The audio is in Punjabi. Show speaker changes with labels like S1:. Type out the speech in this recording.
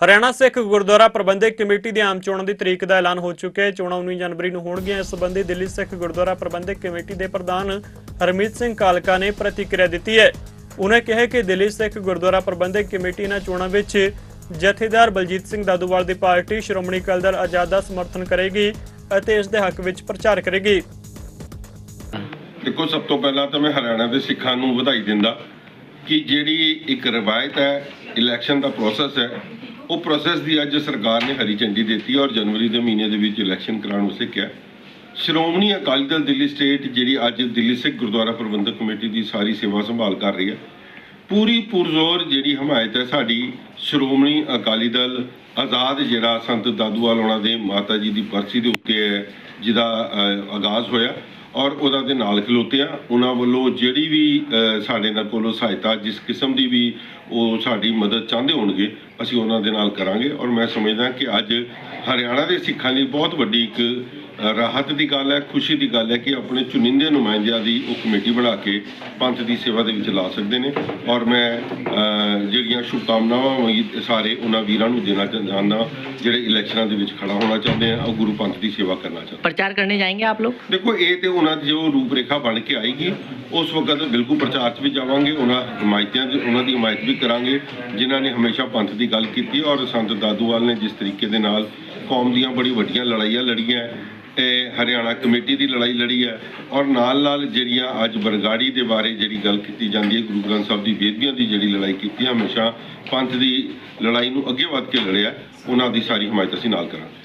S1: ਹਰਿਆਣਾ ਸਿੱਖ ਗੁਰਦੁਆਰਾ ਪ੍ਰਬੰਧਕ ਕਮੇਟੀ ਦੀ ਆਮ ਚੋਣਾਂ ਦੀ ਤਰੀਕ ਦਾ ਐਲਾਨ ਹੋ ਚੁੱਕਿਆ ਹੈ। ਚੋਣਾਂ 19 ਜਨਵਰੀ ਨੂੰ ਹੋਣਗੀਆਂ। ਇਸ ਸੰਬੰਧੀ ਦਿੱਲੀ ਸਿੱਖ ਗੁਰਦੁਆਰਾ ਪ੍ਰਬੰਧਕ ਕਮੇਟੀ ਦੇ ਪ੍ਰਧਾਨ ਹਰਮੀਤ ਸਿੰਘ ਕਾਲਕਾ ਨੇ ਪ੍ਰਤੀਕਿਰਿਆ ਦਿੱਤੀ ਹੈ। ਉਹਨਾਂ ਕਿਹਾ ਕਿ ਦਿੱਲੀ ਸਿੱਖ ਗੁਰਦੁਆਰਾ ਪ੍ਰਬੰਧਕ ਕਮੇਟੀ ਇਹਨਾਂ ਚੋਣਾਂ ਵਿੱਚ ਜਥੇਦਾਰ ਬਲਜੀਤ ਸਿੰਘ ਦਾਦੂਵਾਲ ਦੀ ਪਾਰਟੀ, ਸ਼੍ਰੋਮਣੀ ਅਕਾਲੀ ਦਲ ਆਜ਼ਾਦ ਦਾ ਸਮਰਥਨ ਕਰੇਗੀ ਅਤੇ ਇਸ ਦੇ ਹੱਕ ਵਿੱਚ ਪ੍ਰਚਾਰ ਕਰੇਗੀ।
S2: ਦੇਖੋ, ਸਭ ਤੋਂ ਪਹਿਲਾਂ ਤਾਂ ਮੈਂ ਹਰਿਆਣਾ ਦੇ ਸਿੱਖਾਂ ਨੂੰ ਵਧਾਈ ਦਿੰਦਾ ਕਿ ਜਿਹੜੀ ਇੱਕ ਰਵਾਇਤ ਹੈ, ਇਲੈਕਸ਼ਨ ਦਾ ਪ੍ਰੋਸੈਸ ਹੈ ਉਹ ਪ੍ਰੋਸੈਸ ਦੀ ਅੱਜ ਸਰਕਾਰ ਨੇ ਹਰੀ ਝੰਡੀ ਦਿੱਤੀ ਔਰ ਜਨਵਰੀ ਦੇ ਮਹੀਨੇ ਦੇ ਵਿੱਚ ਇਲੈਕਸ਼ਨ ਕਰਾਉਣ ਵਾਸਤੇ ਕਿਹਾ। ਸ਼੍ਰੋਮਣੀ ਅਕਾਲੀ ਦਲ ਦਿੱਲੀ ਸਟੇਟ ਜਿਹੜੀ ਅੱਜ ਦਿੱਲੀ ਸਿੱਖ ਗੁਰਦੁਆਰਾ ਪ੍ਰਬੰਧਕ ਕਮੇਟੀ ਦੀ ਸਾਰੀ ਸੇਵਾ ਸੰਭਾਲ ਕਰ ਰਹੀ ਹੈ। ਪੂਰੀ ਪੁਰਜ਼ੋਰ ਜਿਹੜੀ ਹਮਾਇਤ ਹੈ ਸਾਡੀ ਸ਼੍ਰੋਮਣੀ ਅਕਾਲੀ ਦਲ ਆਜ਼ਾਦ, ਜਿਹੜਾ ਸੰਤ ਦਾਦੂਵਾਲ ਉਹਨਾਂ ਦੇ ਮਾਤਾ ਜੀ ਦੀ ਬਰਸੀ ਦੇ ਉੱਤੇ ਹੈ, ਜਿਹਦਾ ਆਗਾਜ਼ ਹੋਇਆ ਔਰ ਉਹਦਾ ਦੇ ਨਾਲ ਖਲੋਤੇ ਆ ਉਹਨਾਂ ਵੱਲੋਂ ਜਿਹੜੀ ਵੀ ਸਾਡੇ ਨਾਲ ਕੋਲੋਂ ਸਹਾਇਤਾ, ਜਿਸ ਕਿਸਮ ਦੀ ਵੀ ਉਹ ਸਾਡੀ ਮਦਦ ਚਾਹੁੰਦੇ ਹੋਣਗੇ, ਅਸੀਂ ਉਹਨਾਂ ਦੇ ਨਾਲ ਕਰਾਂਗੇ। ਔਰ ਮੈਂ ਸਮਝਦਾ ਕਿ ਅੱਜ ਹਰਿਆਣਾ ਦੇ ਸਿੱਖਾਂ ਲਈ ਬਹੁਤ ਵੱਡੀ ਇੱਕ ਰਾਹਤ ਦੀ ਗੱਲ ਹੈ, ਖੁਸ਼ੀ ਦੀ ਗੱਲ ਹੈ ਕਿ ਆਪਣੇ ਚੁਣਿੰਦੇ ਨੁਮਾਇੰਦਿਆਂ ਦੀ ਉਹ ਕਮੇਟੀ ਬਣਾ ਕੇ ਪੰਥ ਦੀ ਸੇਵਾ ਦੇ ਵਿੱਚ ਲਾ ਸਕਦੇ ਨੇ। ਔਰ ਮੈਂ ਜਿਹੜੀਆਂ ਸ਼ੁਭਕਾਮਨਾਵਾਂ ਉਮੀਦ ਸਾਰੇ ਉਹਨਾਂ ਵੀਰਾਂ ਨੂੰ ਦੇਣਾ ਚਾਹੁੰਦਾ ਜਿਹੜੇ ਇਲੈਕਸ਼ਨਾਂ ਦੇ ਵਿੱਚ ਖੜਾ ਹੋਣਾ ਚਾਹੁੰਦੇ ਆ ਉਹ ਗੁਰੂ ਪੰਥ ਦੀ ਸੇਵਾ ਕਰਨਾ ਚਾਹੁੰਦੇ
S3: ਪ੍ਰਚਾਰ ਕਰਨੇ ਜਾਏंगे ਆਪ ਲੋਕ?
S2: ਦੇਖੋ ਇਹ ਤੇ ਉਹਨਾਂ ਦੀ ਜੋ ਰੂਪਰੇਖਾ ਬਣ ਕੇ ਆਏਗੀ ਉਸ ਵਕਤ ਬਿਲਕੁਲ ਪ੍ਰਚਾਰ 'ਚ ਵੀ ਜਾਵਾਂਗੇ ਉਹਨਾਂ ਹਮਾਇਤਿਆਂ ਦੀ ਉਹਨਾਂ ਦੀ ਹਮਾਇਤ ਵੀ ਕਰਾਂਗੇ ਜਿਨ੍ਹਾਂ ਨੇ ਹਮੇਸ਼ਾ ਪੰਥ ਦੀ ਗੱਲ ਕੀਤੀ ਔਰ ਸੰਤ ਦਾਦੂਵਾਲ ਨੇ ਜਿਸ ਤਰੀਕੇ ਦੇ ਨਾਲ ਕੌਮ ਦੀਆਂ ਬੜੀ ਵੱਡੀਆਂ ਲੜਾਈਆਂ ਲੜੀਆਂ ਹੈ, ਹਰਿਆਣਾ ਕਮੇਟੀ ਦੀ ਲੜਾਈ ਲੜੀ ਹੈ ਔਰ ਨਾਲ ਨਾਲ ਜਿਹੜੀਆਂ ਅੱਜ ਬਰਗਾੜੀ ਦੇ ਬਾਰੇ ਜਿਹੜੀ ਗੱਲ ਕੀਤੀ ਜਾਂਦੀ ਹੈ ਗੁਰੂ ਗ੍ਰੰਥ ਸਾਹਿਬ ਦੀ ਬੇਦਬੀਆਂ ਦੀ ਜਿਹੜੀ ਲੜਾਈ ਕੀਤੀ ਹੈ, ਹਮੇਸ਼ਾ ਪੰਥ ਦੀ ਲੜਾਈ ਨੂੰ ਅੱਗੇ ਵੱਧ ਕੇ ਲੜਿਆ ਉਹਨਾਂ ਦੀ ਸਾਰੀ ਹਮਾਇਤ ਅਸੀਂ ਨਾਲ ਕਰਾਂਗੇ।